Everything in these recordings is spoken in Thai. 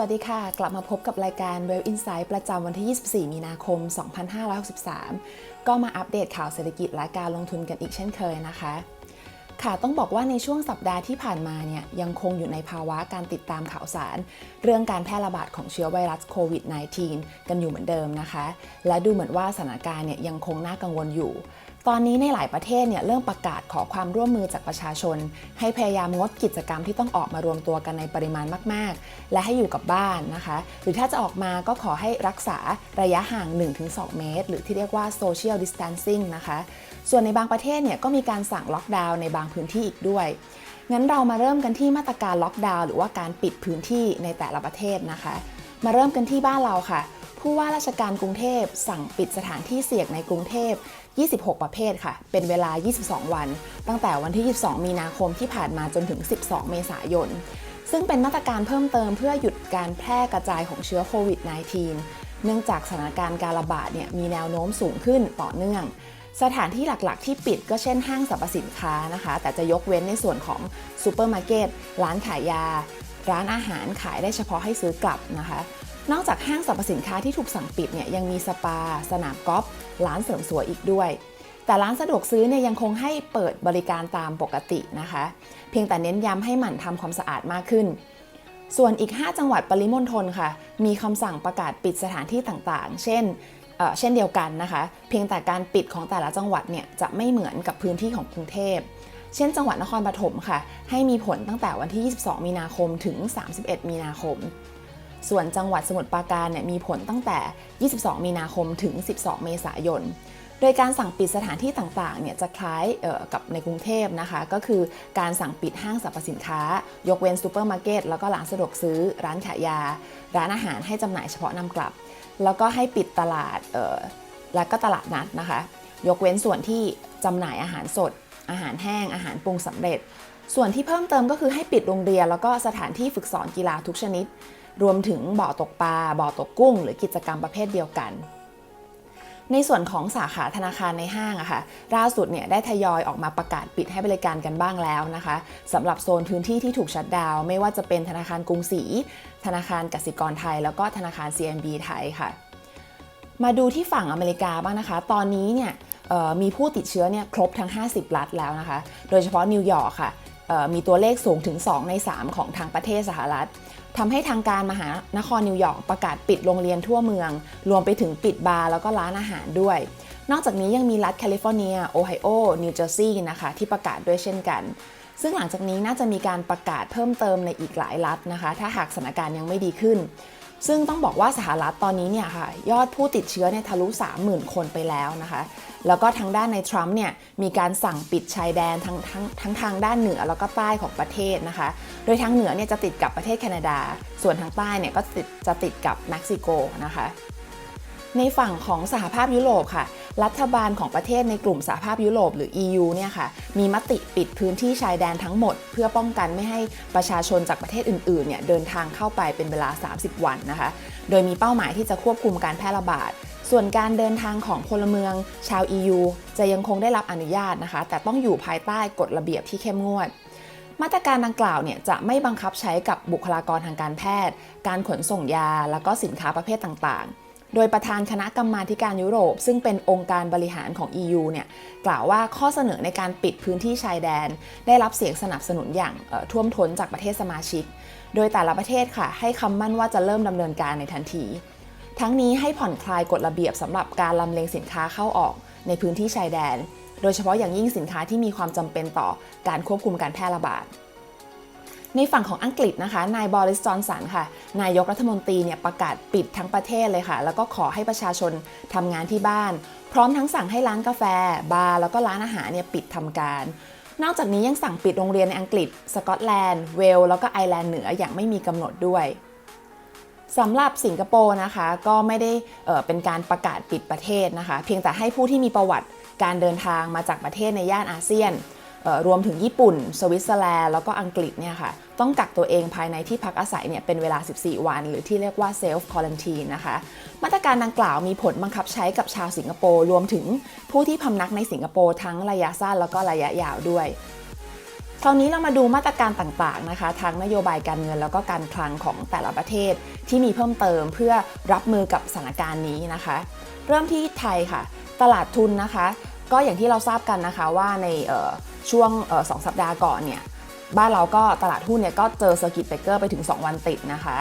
วัสดีค่ะ กลับมาพบกับรายการ Well Insight ประจำวันที่ 24 มีนาคม 2563 ก็มาอัปเดตข่าวเศรษฐกิจและการลงทุนกันอีกเช่นเคยนะคะ ค่ะต้องบอกว่าในช่วงสัปดาห์ที่ผ่านมาเนี่ยยังคงอยู่ในภาวะการติดตามข่าวสาร เรื่องการแพร่ระบาดของเชื้อไวรัสโควิด -19 กันอยู่เหมือนเดิมนะคะ และดูเหมือนว่าสถานการณ์เนี่ยยังคงน่ากังวลอยู่ ตอนนี้ในหลายประเทศเนี่ยเริ่มประกาศขอความร่วมมือจากประชาชน ให้พยายามงดกิจกรรมที่ต้องออกมารวมตัวกันในปริมาณมาก ๆ และให้อยู่กับบ้านนะคะ หรือถ้าจะออกมาก็ขอให้รักษาระยะห่าง 1-2 เมตร หรือที่เรียกว่า social distancing นะคะ ส่วนในบางประเทศเนี่ยก็มีการสั่งล็อกดาวน์ในบางพื้นที่อีกด้วยงั้นเรามาเริ่มกันที่มาตรการล็อกดาวน์หรือว่าการปิดพื้นที่ในแต่ละประเทศนะคะ มาเริ่มกันที่บ้านเราค่ะ ผู้ว่าราชการกรุงเทพสั่งปิดสถานที่เสี่ยงในกรุงเทพ 26 ประเภทค่ะ เป็นเวลา 22 วัน ตั้งแต่วันที่ 22 มีนาคมที่ผ่านมาจนถึง 12 เมษายน ซึ่งเป็นมาตรการเพิ่มเติมเพื่อหยุดการแพร่กระจายของเชื้อโควิด -19 เนื่องจากสถานการณ์การระบาดเนี่ยมีแนวโน้มสูงขึ้นต่อเนื่องสถานที่หลักๆ ที่ปิดก็เช่นห้างสรรพสินค้านะคะ แต่จะยกเว้นในส่วนของซูเปอร์มาร์เก็ต ร้านขายยา ร้านอาหารขายได้เฉพาะให้ซื้อกลับนะคะ นอกจากห้างสรรพสินค้าที่ถูกสั่งปิดเนี่ยยังมีสปา สนามกอล์ฟร้านเสริมสวยอีกด้วย แต่ร้านสะดวกซื้อเนี่ยยังคงให้เปิดบริการตามปกตินะคะ เพียงแต่เน้นย้ำให้หมั่นทำความสะอาดมากขึ้น ส่วนอีก 5 จังหวัดปริมณฑลค่ะ มีคำสั่งประกาศปิดสถานที่ต่างๆ เช่นเเช่นเดียวกันนะคะ เพียงแต่การปิดของแต่ละจังหวัดเนี่ยจะไม่เหมือนกับพื้นที่ของกรุงเทพ เช่น จังหวัดนครปฐมค่ะ ให้มีผลตั้งแต่วันที่ 22 มีนาคมถึง 31 มีนาคม ส่วนจังหวัดสมุทรปราการเนี่ยมีผลตั้งแต่ 22 มีนาคมถึง 12 เมษายน โดยการสั่งปิดสถานที่ต่างๆ เนี่ยจะคล้ายกับในกรุงเทพนะคะ ก็คือการสั่งปิดห้างสรรพสินค้า ยกเว้นซูเปอร์มาร์เก็ตแล้วก็ร้านสะดวกซื้อ ร้านขายยา ร้านอาหารให้จำหน่ายเฉพาะนำกลับ แล้วก็ให้ปิดตลาดและก็ตลาดนัดนะคะ ยกเว้นส่วนที่จำหน่ายอาหารสด อาหารแห้ง อาหารปรุงสำเร็จ ส่วนที่เพิ่มเติมก็คือให้ปิดโรงเรียน แล้วก็สถานที่ฝึกสอนกีฬาทุกชนิด รวมถึงบ่อตกปลา บ่อตกกุ้ง หรือกิจกรรมประเภทเดียวกัน ในส่วนของสาขาธนาคารในห้างอะค่ะล่าสุดเนี่ยได้ทยอยออกมาประกาศปิดให้บริการกันบ้างแล้วนะคะสำหรับโซนพื้นที่ที่ถูกชัดดาวไม่ว่าจะเป็นธนาคารกรุงศรีธนาคารกสิกรไทย แล้วก็ธนาคาร CMB ไทยค่ะมาดูที่ฝั่งอเมริกาบ้างนะคะ ตอนนี้เนี่ยมีผู้ติดเชื้อเนี่ยครบทั้ง 50 รัฐแล้วนะคะ โดยเฉพาะนิวยอร์กค่ะมีตัวเลขสูงถึง 2 ใน 3 ของทางประเทศสหรัฐ ทำให้ทางการมหานครนิวยอร์กประกาศปิดโรงเรียนทั่วเมือง รวมไปถึงปิดบาร์แล้วก็ร้านอาหารด้วย นอกจากนี้ยังมีรัฐแคลิฟอร์เนีย โอไฮโอ นิวเจอร์ซีย์นะคะ ที่ประกาศด้วยเช่นกัน ซึ่งหลังจากนี้น่าจะมีการประกาศเพิ่มเติมในอีกหลายรัฐนะคะ ถ้าหากสถานการณ์ยังไม่ดีขึ้น ซึ่งต้องบอกว่าสหรัฐตอนนี้เนี่ยค่ะยอดผู้ติดเชื้อเนี่ยทะลุ 30,000 คนไปแล้วนะคะ แล้วก็ทางด้านในทรัมป์เนี่ยมีการสั่งปิดชายแดนทั้งทั้งทั้งทางด้านเหนือแล้วก็ใต้ของประเทศนะคะ โดยทางเหนือเนี่ยจะติดกับประเทศแคนาดา ส่วนทางใต้เนี่ยก็จะติดกับเม็กซิโกนะคะ ในฝั่งของสหภาพยุโรปค่ะ รัฐบาลของประเทศในกลุ่มสหภาพยุโรปหรือ EU เนี่ยค่ะมีมติปิดพื้นที่ชายแดนทั้งหมด เพื่อป้องกันไม่ให้ประชาชนจากประเทศอื่นๆเนี่ยเดินทางเข้าไปเป็นเวลา 30 วันนะคะ โดยมีเป้าหมายที่จะควบคุมการแพร่ระบาด ส่วนการเดินทางของพลเมืองชาว EU จะยังคงได้รับอนุญาตนะคะ แต่ต้องอยู่ภายใต้กฎระเบียบที่เข้มงวดมาตรการดังกล่าวเนี่ยจะไม่บังคับใช้กับบุคลากรทางการแพทย์ การขนส่งยา แล้วก็สินค้าประเภทต่างๆ โดยประธานคณะกรรมาการยุโรป ซึ่งเป็นองค์การบริหารของ EU เนี่ยกล่าวว่าข้อเสนอในการปิดพื้นที่ชายแดน ได้รับเสียงสนับสนุนอย่างท่วมท้นจากประเทศสมาชิก โดยแต่ละประเทศค่ะ ให้คำมั่นว่าจะเริ่มดำเนินการในทันที ทั้งนี้ให้ผ่อนคลายกฎระเบียบสำหรับการลำเลียงสินค้าเข้าออกในพื้นที่ชายแดน โดยเฉพาะอย่างยิ่งสินค้าที่มีความจำเป็นต่อการควบคุมการแพร่ระบาด ในฝั่งของอังกฤษนะคะ นายบริสจอนสันค่ะ นายกรัฐมนตรีเนี่ยประกาศปิดทั้งประเทศเลยค่ะ แล้วก็ขอให้ประชาชนทำงานที่บ้าน พร้อมทั้งสั่งให้ร้านกาแฟ บาร์ แล้วก็ร้านอาหารเนี่ยปิดทำการ นอกจากนี้ยังสั่งปิดโรงเรียนในอังกฤษ สกอตแลนด์ เวล แล้วก็ไอร์แลนด์เหนืออย่างไม่มีกำหนดด้วยสำหรับสิงคโปร์นะคะก็ไม่ได้เเป็นการประกาศปิดประเทศนะคะ เพียงแต่ให้ผู้ที่มีประวัติการเดินทางมาจากประเทศในย่านอาเซียน รวมถึงญี่ปุ่น สวิตเซอร์แลนด์แล้วก็อังกฤษเนี่ยค่ะต้องกักตัวเองภายในที่พักอาศัยเนี่ยเป็นเวลา 14 วัน หรือที่เรียกว่าเซลฟ์คอลันทีนนะคะ มาตรการดังกล่าวมีผลบังคับใช้กับชาวสิงคโปร์รวมถึงผู้ที่พำนักในสิงคโปร์ทั้งระยะสั้นแล้วก็ระยะยาวด้วยคราวนี้เรามาดูมาตรการต่างๆนะคะทั้งนโยบายการเงินแล้วก็การคลังของแต่ละประเทศที่มีเพิ่มเติมเพื่อรับมือกับสถานการณ์นี้นะคะ เริ่มที่ไทยค่ะ ตลาดทุนนะคะ ก็อย่างที่เราทราบกันนะคะว่าในช่วงสองสัปดาห์ก่อนเนี่ยบ้านเราก็ตลาดหุ้นเนี่ยก็เจอเซอร์กิตเบรกเกอร์ไปถึง 2 วันติดนะคะ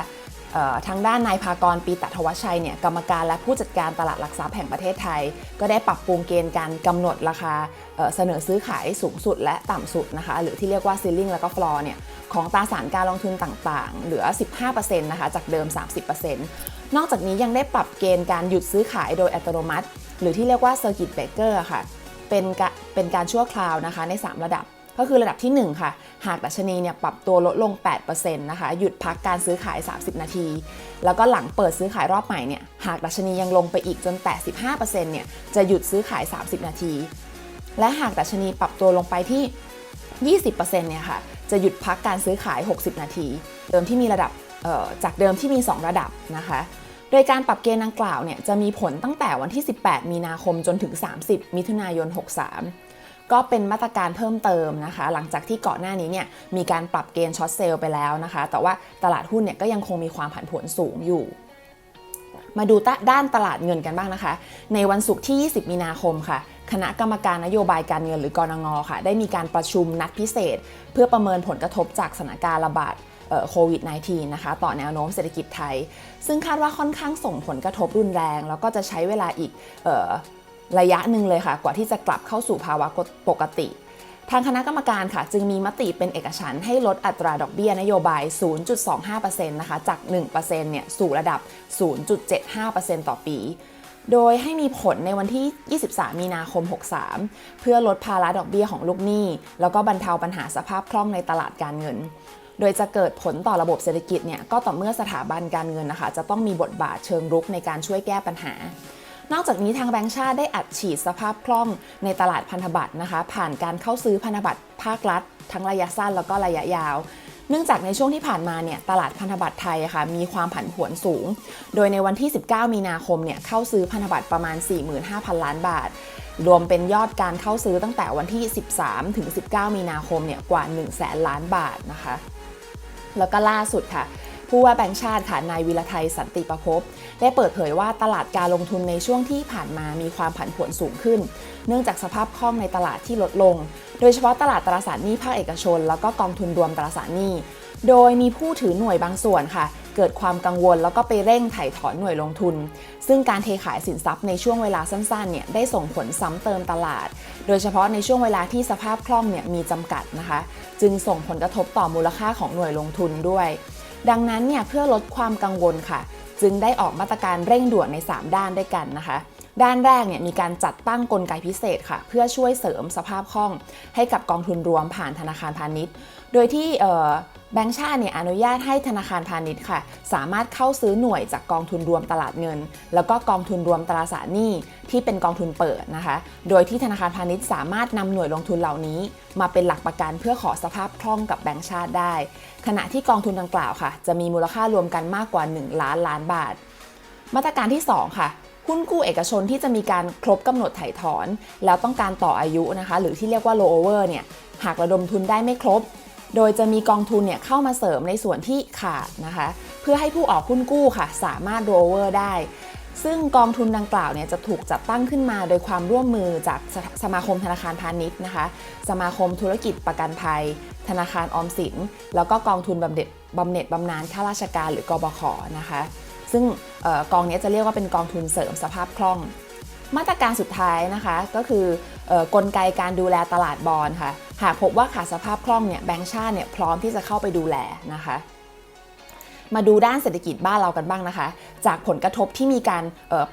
ทางด้านนายภากรปีตะทวชัยเนี่ยกรรมการและผู้จัดการตลาดหลักทรัพย์แห่งประเทศไทย ก็ได้ปรับปรุงเกณฑ์การกำหนดราคาเเสนอซื้อขายสูงสุดและต่ำสุดนะคะหรือที่เรียกว่าซีลิงแล้วก็ฟลอร์เนี่ยของตราสารการลงทุนต่างๆ เหลือ 15%นะคะจากเดิม 30%นอกจากนี้ยังได้ปรับเกณฑ์การหยุดซื้อขายโดยอัตโนมัติ หรือที่เรียกว่า Circuit Breaker ค่ะเป็นกะ เป็นการชั่วคราวนะคะใน 3 ระดับ ก็คือระดับที่ 1 ค่ะ หากดัชนีเนี่ยปรับตัวลดลง 8%นะคะ หยุดพักการซื้อขาย 30 นาที แล้วก็หลังเปิดซื้อขายรอบใหม่เนี่ย หากดัชนียังลงไปอีกจนแตะ15%เนี่ย จะหยุดซื้อขาย 30 นาที และหากดัชนีปรับตัวลงไปที่ 20%เนี่ยค่ะ จะหยุดพักการซื้อขาย 60 นาที เดิมที่มีระดับจากเดิมที่มี 2 ระดับนะคะ โดยการปรับเกณฑ์ดังกล่าวเนี่ยจะมีผลตั้งแต่วันที่ 18 มีนาคมจนถึง 30 มิถุนายน 63 ก็เป็นมาตรการเพิ่มเติมนะคะ หลังจากที่ก่อนหน้านี้เนี่ยมีการปรับเกณฑ์ช็อตเซลล์ไปแล้วนะคะ แต่ว่าตลาดหุ้นเนี่ยก็ยังคงมีความผันผวนสูงอยู่มาดูด้านตลาดเงินกันบ้างนะคะ ในวันศุกร์ที่ 20 มีนาคมค่ะ คณะกรรมการนโยบายการเงินหรือกรงงค่ะ ได้มีการประชุมนัดพิเศษ เพื่อประเมินผลกระทบจากสถานการณ์ระบาด โควิด -19 นะคะต่อแนวโน้มเศรษฐกิจไทย ซึ่งคาดว่าค่อนข้างส่งผลกระทบรุนแรง แล้วก็จะใช้เวลาอีกออระยะหนึ่งเลยค่ะ กว่าที่จะกลับเข้าสู่ภาวะปกติ ทางคณะกรรมการค่ะ จึงมีมติเป็นเอกฉันท์ให้ลดอัตราดอกเบี้ยนโยบาย 0.25%นะคะจาก 1%เนี่ยสู่ระดับ 0.75%ต่อปีโดยให้มีผลในวันที่ 23 มีนาคม 63 เพื่อลดภาระดอกเบี้ยของลูกหนี้ แล้วก็บรรเทาปัญหาสภาพคล่องในตลาดการเงิน โดยจะเกิดผลต่อระบบเศรษฐกิจเนี่ยก็ต่อเมื่อสถาบันการเงินนะคะ จะต้องมีบทบาทเชิงรุกในการช่วยแก้ปัญหา นอกจากนี้ทางแบงก์ชาติได้อัดฉีดสภาพคล่องในตลาดพันธบัตรนะคะ ผ่านการเข้าซื้อพันธบัตรภาครัฐ ทั้งระยะสั้นแล้วก็ระยะยาวเนื่องจากในช่วงที่ผ่านมาเนี่ยตลาดพันธบัตรไทยะค่ะมีความผันผวนสูง โดยในวันที่ 19 มีนาคมเนี่ยเข้าซื้อพันธบัตรประมาณ 45,000 ล้านบาท รวมเป็นยอดการเข้าซื้อตั้งแต่วันที่ 13 ถึง 19 มีนาคมเนี่ยกว่า 1 0 0 0 0แสนล้านบาทนะคะ แล้วก็ล่าสุดค่ะ ผู้ว่าแบงค์ชาติค่ะนายวิรไทยสันติประพบได้เปิดเผยว่าตลาดการลงทุนในช่วงที่ผ่านมามีความผันผวนสูงขึ้น เนื่องจากสภาพคล่องในตลาดที่ลดลง โดยเฉพาะตลาดตราสารหนี้ภาคเอกชน แล้วก็กองทุนรวมตราสารหนี้ โดยมีผู้ถือหน่วยบางส่วนค่ะ เกิดความกังวล แล้วก็ไปเร่งไถ่ถอนหน่วยลงทุน ซึ่งการเทขายสินทรัพย์ในช่วงเวลาสั้นๆเนี่ยได้ส่งผลซ้ำเติมตลาด โดยเฉพาะในช่วงเวลาที่สภาพคล่องเนี่ยมีจำกัดนะคะ จึงส่งผลกระทบต่อมูลค่าของหน่วยลงทุนด้วย ดังนั้นเนี่ยเพื่อลดความกังวลค่ะ จึงได้ออกมาตรการเร่งด่วนใน 3 ด้านด้วยกันนะคะด้านแรกเนี่ยมีการจัดตั้งกลไกพิเศษค่ะ เพื่อช่วยเสริมสภาพคล่อง ให้กับกองทุนรวมผ่านธนาคารพาณิชย์ โดยที่ แบงก์ชาติเนี่ยอนุญาตให้ธนาคารพาณิชย์ค่ะ สามารถเข้าซื้อหน่วยจากกองทุนรวมตลาดเงิน แล้วก็กองทุนรวมตราสารหนี้ที่เป็นกองทุนเปิดนะคะ โดยที่ธนาคารพาณิชย์สามารถนำหน่วยลงทุนเหล่านี้ มาเป็นหลักประกันเพื่อขอสภาพคล่องกับแบงก์ชาติได้ ขณะที่กองทุนดังกล่าวค่ะ จะมีมูลค่ารวมกันมากกว่า 1 ล้านล้านบาท มาตรการที่ 2 ค่ะหุ้นกู้เอกชนที่จะมีการครบกำหนดถ่ายถอน แล้วต้องการต่ออายุนะคะ หรือที่เรียกว่า low over เนี่ย หากระดมทุนได้ไม่ครบ โดยจะมีกองทุนเนี่ยเข้ามาเสริมในส่วนที่ขาดนะคะ เพื่อให้ผู้ออกหุ้นกู้ค่ะ สามารถ roll over ได้ ซึ่งกองทุนดังกล่าวเนี่ยจะถูกจัดตั้งขึ้นมาโดยความร่วมมือจากสสมาคมธนาคารพาณิชย์นะคะ สมาคมธุรกิจประกันภัย ธนาคารออมสิน แล้วก็กองทุนบำเหน็จบำเหน็จบำนาญข้าราชการหรือกบขนะคะ ซึ่งออกองนี้จะเรียกว่าเป็นกองทุนเสริมสภาพคล่องมาตรการสุดท้ายนะคะก็คือออกลไกการดูแลตลาดบอลค่ะ หากพบว่าขาดสภาพคล่องเนี่ยแบงก์ชาติเนี่ยพร้อมที่จะเข้าไปดูแลนะคะมาดูด้านเศรษฐกิจบ้านเรากันบ้างนะคะ จากผลกระทบที่มีการ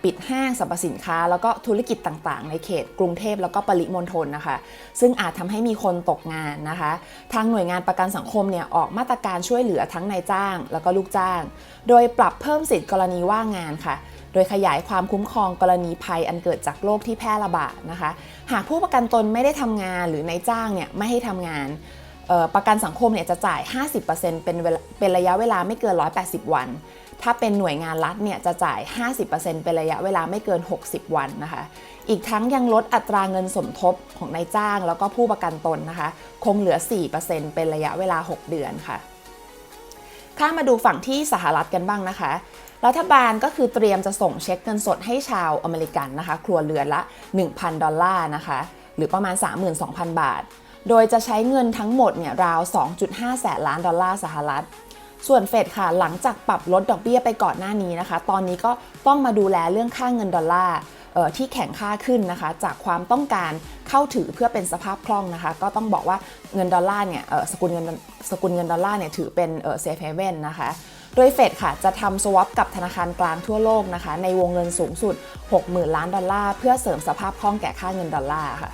ปิดห้างสรรพสินค้า แล้วก็ธุรกิจต่างๆ ในเขตกรุงเทพแล้วก็ปริมณฑลนะคะ ซึ่งอาจทำให้มีคนตกงานนะคะ ทางหน่วยงานประกันสังคมเนี่ยออกมาตรการช่วยเหลือทั้งนายจ้าง แล้วก็ลูกจ้าง โดยปรับเพิ่มสิทธิกรณีว่างงานค่ะ ดยขยายความคุ้มครองกรณีภัยอันเกิดจากโรคที่แพร่ระบาดนะคะ หากผู้ประกันตนไม่ได้ทำงานหรือนายจ้างเนี่ยไม่ให้ทำงานประกันสังคมเนี่ยจะจ่าย 50%เป็นเป็นระยะเวลาไม่เกิน 180 วัน ถ้าเป็นหน่วยงานรัฐเนี่ยจะจ่าย 50%เป็นระยะเวลาไม่เกิน 60 วันนะคะ อีกทั้งยังลดอัตราเงินสมทบของนายจ้างแล้วก็ผู้ประกันตนนะคะ คงเหลือ 4%เป็นระยะเวลา 6 เดือนค่ะ ข้ามมาดูฝั่งที่สหรัฐกันบ้างนะคะ รัฐบาลก็คือเตรียมจะส่งเช็คเงินสดให้ชาวอเมริกันนะคะ ครัวเรือนละ 1,000 ดอลลาร์นะคะ หรือประมาณ 32,000 บาท โดยจะใช้เงินทั้งหมดเนี่ยราว 2.5 แสนล้านดอลลาร์สหรัฐ ส่วนเฟดค่ะ หลังจากปรับลดดอกเบี้ยไปก่อนหน้านี้นะคะ ตอนนี้ก็ต้องมาดูแลเรื่องค่าเงินดอลลาร์เอ่อที่แข็งค่าขึ้นนะคะ จากความต้องการเข้าถือเพื่อเป็นสภาพคล่องนะคะ ก็ต้องบอกว่าเงินดอลลาร์เนี่ยเอ่อสกุลเงินสกุลเงินดอลลาร์เนี่ยถือเป็นเอ่อเซฟเฮเว่นนะคะ โดยเฟดค่ะจะทำสวอปกับธนาคารกลางทั่วโลกนะคะ ในวงเงินสูงสุด 60,000 ล้านดอลลาร์ เพื่อเสริมสภาพคล่องแก่ค่าเงินดอลลาร์ค่ะ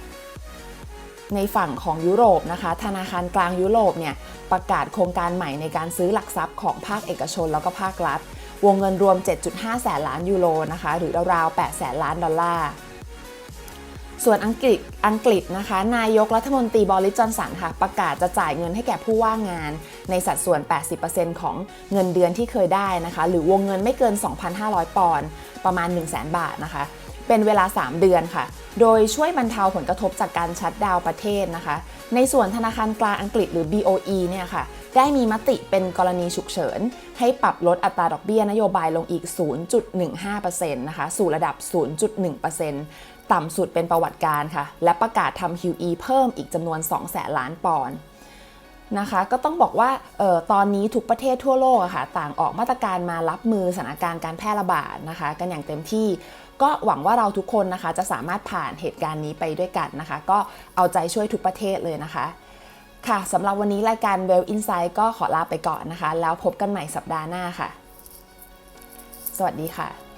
ในฝั่งของยุโรปนะคะ ธนาคารกลางยุโรปเนี่ยประกาศโครงการใหม่ในการซื้อหลักทรัพย์ของภาคเอกชนแล้วก็ภาครัฐ วงเงินรวม 7.5 แสนล้านยูโรนะคะ หรือราวๆ 8 แสนล้านดอลลาร์ ส่วนอังกฤษอังกฤษนะคะ นายกรัฐมนตรีบริจอนสันค่ะ ประกาศจะจ่ายเงินให้แก่ผู้ว่างงาน ในสัดส่วน 80%ของเงินเดือนที่เคยได้นะคะ หรือวงเงินไม่เกิน 2,500 ปอนด์ประมาณ 1 0 0 0 0แบาทนะคะ เป็นเวลา 3 เดือนค่ะ โดยช่วยบรรเทาผลกระทบจากการชัดดาวประเทศนะคะ ในส่วนธนาคารกลางอังกฤษหรือ BOE เนี่ยค่ะ ได้มีมติเป็นกรณีฉุกเฉิน ให้ปรับลดอัตราดอกเบี้ยนโยบายลงอีก 0.15%นะคะสู่ระดับ 0.1%ต่ำสุดเป็นประวัติการค่ะ และประกาศทำ QE เพิ่มอีกจำนวน2แสนล้านปอนด์นะคะก็ต้องบอกว่าออตอนนี้ทุกประเทศทั่วโลกอะค่ะต่างออกมาตรการมารับมือสถานการณ์การแพร่ระบาดนะคะ กันอย่างเต็มที่ก็หวังว่าเราทุกคนนะคะจะสามารถผ่านเหตุการณ์นี้ไปด้วยกันนะคะ ก็เอาใจช่วยทุกประเทศเลยนะคะ ค่ะสำหรับวันนี้รายการ Well Insight ก็ขอลาไปก่อนนะคะ แล้วพบกันใหม่สัปดาห์หน้าค่ะ สวัสดีค่ะ